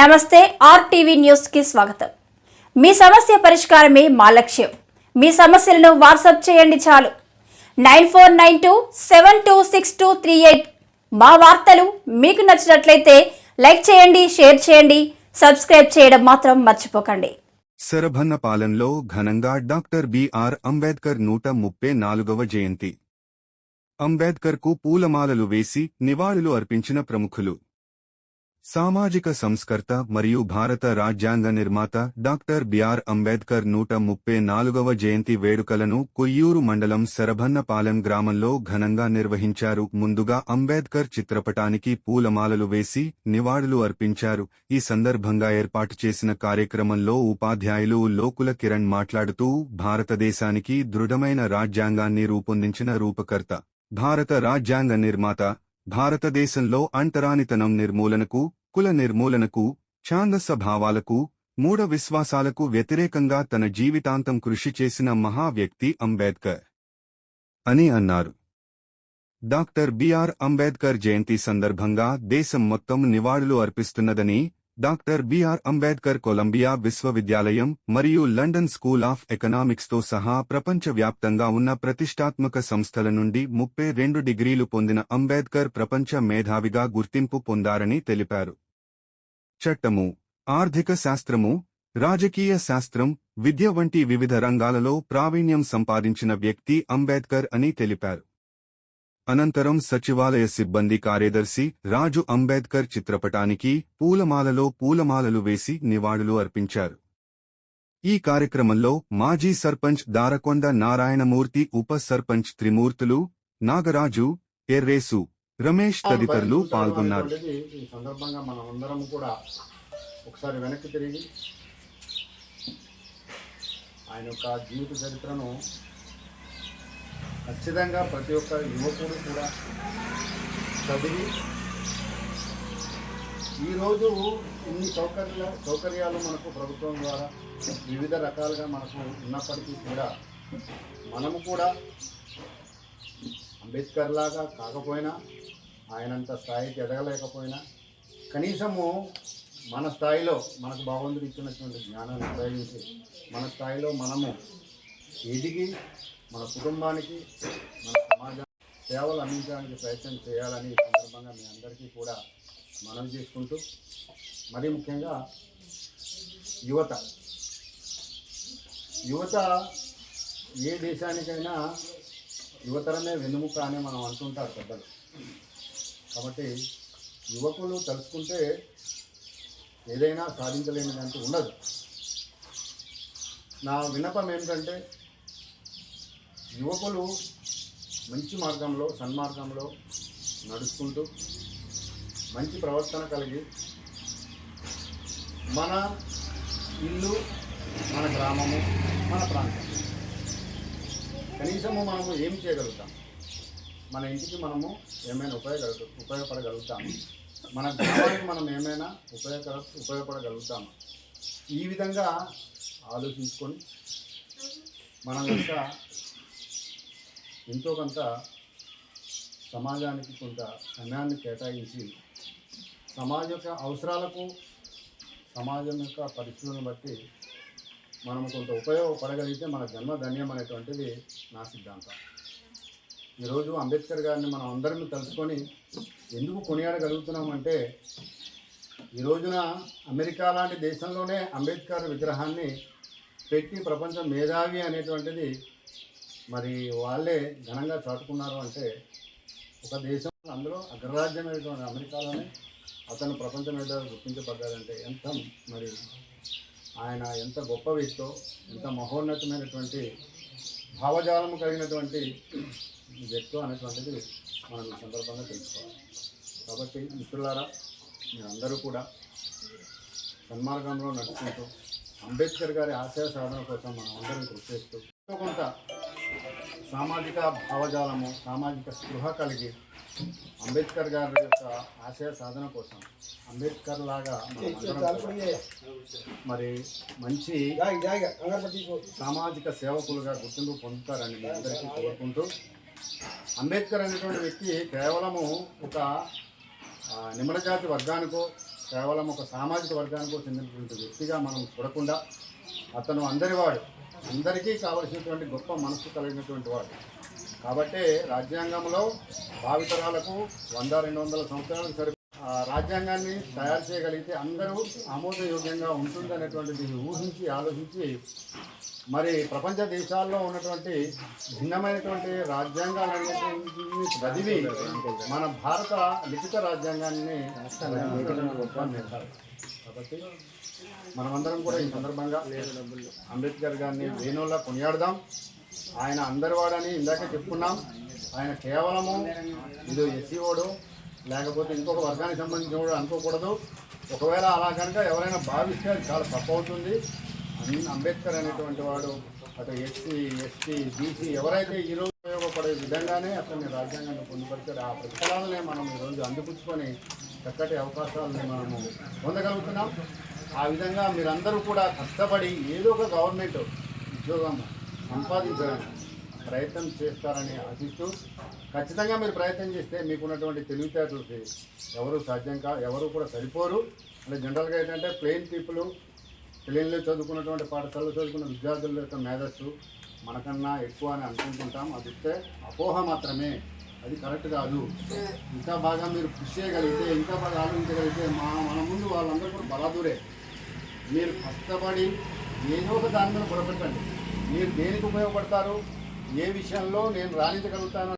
నమస్తే ఆర్టీవీ న్యూస్కి స్వాగతం. మీ సమస్య పరిష్కారమే మా లక్ష్యం. మీ సమస్యలను వాట్సాప్ చేయండి చాలు. Nine four nine two seven two six two three eight మా వార్తలు మీకు నచ్చినట్లయితే లైక్ చేయండి షేర్ చేయండి సబ్స్క్రైబ్ చేయడం మాత్రం మర్చిపోకండి. శరభన్నపాలెంలో ఘనంగా డాక్టర్ బిఆర్ అంబేద్కర్ నూట ముప్పై నాలుగవ జయంతి. అంబేద్కర్కు పూలమాలలు వేసి నివాళులు అర్పించిన ప్రముఖులు. సామాజిక సంస్కర్త మరియు భారత రాజ్యాంగ నిర్మాత డాక్టర్ బిఆర్ అంబేద్కర్ నూట ముప్పై నాలుగవ జయంతి వేడుకలను కొయ్యూరు మండలం శరభన్నపాలెం గ్రామంలో ఘనంగా నిర్వహించారు. ముందుగా అంబేద్కర్ చిత్రపటానికి పూలమాలలు వేసి నివాళులు అర్పించారు. ఈ సందర్భంగా ఏర్పాటు చేసిన కార్యక్రమంలో ఉపాధ్యాయులు లోకుల కిరణ్ మాట్లాడుతూ భారతదేశానికి దృఢమైన రాజ్యాంగాన్ని రూపొందించిన రూపకర్త భారత రాజ్యాంగ నిర్మాత భారతదేశంలో అంటరానితనం నిర్మూలనకు కుల నిర్మూలనకు ఛాందస భావాలకు మూఢ విశ్వాసాలకు వ్యతిరేకంగా తన జీవితాంతం కృషి చేసిన మహా వ్యక్తి అంబేద్కర్ అని అన్నారు. డాక్టర్ బిఆర్ అంబేద్కర్ జయంతి సందర్భంగా దేశం మొత్తం నివాళులు అర్పిస్తున్నదని డాక్టర్ బిఆర్ అంబేద్కర్ కొలంబియా విశ్వవిద్యాలయం మరియు లండన్ స్కూల్ ఆఫ్ ఎకనామిక్స్తో సహా ప్రపంచవ్యాప్తంగా ఉన్న ప్రతిష్టాత్మక సంస్థల నుండి ముప్పై రెండు డిగ్రీలు పొందిన అంబేద్కర్ ప్రపంచ మేధావిగా గుర్తింపు పొందారని తెలిపారు. చట్టము ఆర్థిక శాస్త్రము రాజకీయ శాస్త్రం విద్య వంటి వివిధ రంగాలలో ప్రావీణ్యం సంపాదించిన వ్యక్తి అంబేద్కర్ అని తెలిపారు. అనంతరం సచివాలయ సిబ్బంది కార్యదర్శి రాజు అంబేద్కర్ చిత్రపటానికి పూలమాలలో పూలమాలలు వేసి నివాళులు అర్పించారు. ఈ కార్యక్రమంలో మాజీ సర్పంచ్ దారకొండ నారాయణమూర్తి ఉప సర్పంచ్ త్రిమూర్తులు నాగరాజు ఎర్రేసు రమేష్ తదితరులు పాల్గొన్నారు. అనేటువంటిది ఈ సందర్భంగా మనం అందరం కూడా ఒకసారి వెనక్కి తిరిగి ఆయన యొక్క జీవిత చరిత్రను ఖచ్చితంగా ప్రతి ఒక్క యువకుడు కూడా చదివి ఈరోజు ఇన్ని సౌకర్య సౌకర్యాలు మనకు ప్రభుత్వం ద్వారా వివిధ రకాలుగా మనకు ఉన్నప్పటికీ కూడా మనము కూడా అంబేద్కర్ లాగా కాకపోయినా ఆయనంత స్థాయికి ఎదగలేకపోయినా కనీసము మన స్థాయిలో మనకు భగవంతుడు ఇచ్చినటువంటి జ్ఞానాన్ని ఉపయోగించి మన స్థాయిలో మనము ఎదిగి మన కుటుంబానికి మన సమాజానికి సేవలు అందించడానికి ప్రయత్నం చేయాలని సందర్భంగా మీ అందరికీ కూడా మనం చేసుకుంటూ మరీ ముఖ్యంగా యువత. యువత ఏ దేశానికైనా యువతరమే వెన్నుముక అని మనం అంటుంటారు పెద్దలు. కాబట్టి యువకులు తలుచుకుంటే ఏదైనా సాధించలేనిదంటూ ఉండదు. నా విన్నపం ఏంటంటే యువకులు మంచి మార్గంలో సన్మార్గంలో నడుచుకుంటూ మంచి ప్రవర్తన కలిగి మన ఇల్లు మన గ్రామము మన ప్రాంతం. కనీసము మనము ఏం చేయగలుగుతాం? మన ఇంటికి మనము ఏమైనా ఉపయోగ ఉపయోగపడగలుగుతాము మన గ్రామానికి మనం ఏమైనా ఉపయోగ ఉపయోగపడగలుగుతాము? ఈ విధంగా ఆలోచించుకొని మనం యొక్క ఎంతో కొంత సమాజానికి కొంత సమయాన్ని కేటాయించి సమాజ యొక్క అవసరాలకు సమాజం యొక్క పరిస్థితులను బట్టి మనం కొంత ఉపయోగపడగలిగితే మన జన్మ ధన్యం అనేటువంటిది నా సిద్ధాంతం. ఈరోజు అంబేద్కర్ గారిని మనం అందరం తలుచుకొని ఎందుకు కొనియాడగలుగుతున్నామంటే ఈ రోజున అమెరికా లాంటి దేశంలోనే అంబేద్కర్ విగ్రహాన్ని పెట్టి ప్రపంచ మేధావి అనేటువంటిది మరి వాళ్ళే ఘనంగా చాటుకున్నారు అంటే ఒక దేశం అందులో అగ్రరాజ్యమైనటువంటి అమెరికాలోనే అతను ప్రపంచ మేధావి గుర్తించబడ్డాడంటే ఎంత మరి ఆయన ఎంత గొప్ప వ్యక్తో ఎంత మహోన్నతమైనటువంటి భావజాలము కలిగినటువంటి వ్యక్తి అనేటువంటిది మనం ఈ సందర్భంగా తెలుసుకోవాలి. కాబట్టి మిత్రులారా మీరందరూ కూడా సన్మార్గంలో నడుచుకుంటూ అంబేద్కర్ గారి ఆశయ సాధన కోసం మనం అందరం కృషి చేస్తూ కొంత సామాజిక భావజాలము సామాజిక స్పృహ కలిగి అంబేద్కర్ గారి యొక్క ఆశయ సాధన కోసం అంబేద్కర్ లాగా మరి మంచి సామాజిక సేవకులుగా గుర్తింపు పొందుతారని మీ అందరికీ కోరుకుంటూ అంబేద్కర్ అనేటువంటి వ్యక్తి కేవలము ఒక ఆ, నిమ్న జాతి వర్గానికో కేవలం ఒక సామాజిక వర్గానికి చెందినటువంటి వ్యక్తిగా మనం చూడకుండా అతను అందరివాడు. అందరికీ కావలసినటువంటి గొప్ప మనసు కలిగినటువంటి వాడు. కాబట్టి రాజ్యాంగంలో భావితరాలకు వంద రెండు వందల సంవత్సరాలకు సరి రాజ్యాంగాన్ని తయారు చేయగలిగితే అందరూ ఆమోదయోగ్యంగా ఉంటుందనేటువంటిది ఊహించి ఆలోచించి మరి ప్రపంచ దేశాల్లో ఉన్నటువంటి భిన్నమైనటువంటి రాజ్యాంగాలన్నింటినీ చదివి మన భారత లిఖిత రాజ్యాంగాన్ని కాబట్టి మనమందరం కూడా ఈ సందర్భంగా అంబేద్కర్ గారిని వేణువులా కొనియాడదాం. ఆయన అందరివాడని ఇందాక చెప్పుకున్నాం. ఆయన కేవలము ఇది ఎస్సీఓడు లేకపోతే ఇంకొక వర్గానికి సంబంధించిన వాడు అనుకోకూడదు. ఒకవేళ అలా కనుక ఎవరైనా భావిస్తే అది చాలా తప్పు అవుతుంది. అంబేద్కర్ అనేటువంటి వాడు అటు ఎస్సీ ఎస్టీ బీసీ ఎవరైతే ఈరోజు ఉపయోగపడే విధంగానే అతన్ని రాజ్యాంగాన్ని పొందుపరిచాడు ఆ ప్రతిఫలాలనే మనం ఈరోజు అందిపుచ్చుకొని చక్కటి అవకాశాలని మనము పొందగలుగుతున్నాం. ఆ విధంగా మీరందరూ కూడా కష్టపడి ఏదో ఒక గవర్నమెంట్ ఉద్యోగం సంపాదించడానికి ప్రయత్నం చేస్తారని ఆశిస్తూ ఖచ్చితంగా మీరు ప్రయత్నం చేస్తే మీకున్నటువంటి తెలివితేటలకి ఎవరు సాధ్యం కా ఎవరు కూడా సరిపోరు. అంటే జనరల్గా ఏంటంటే ప్లెయిన్ పీపుల్ ప్లెయిన్లో చదువుకున్నటువంటి పాఠశాలలో చదువుకున్న విద్యార్థుల యొక్క మేధస్సు మనకన్నా ఎక్కువ అని అనుకుంటుంటాం. అది ఇస్తే అపోహ మాత్రమే. అది కరెక్ట్ కాదు. ఇంకా బాగా మీరు కృషి చేయగలిగితే ఇంకా బాగా ఆలోచించగలిగితే మా మన ముందు వాళ్ళందరూ కూడా బలాదూరే. మీరు కష్టపడి ఏదో ఒక దాని మీద బుడపెట్టండి మీరు దేనికి ఉపయోగపడతారు? ఏ విషయంలో నేను రాణించగలుగుతాను?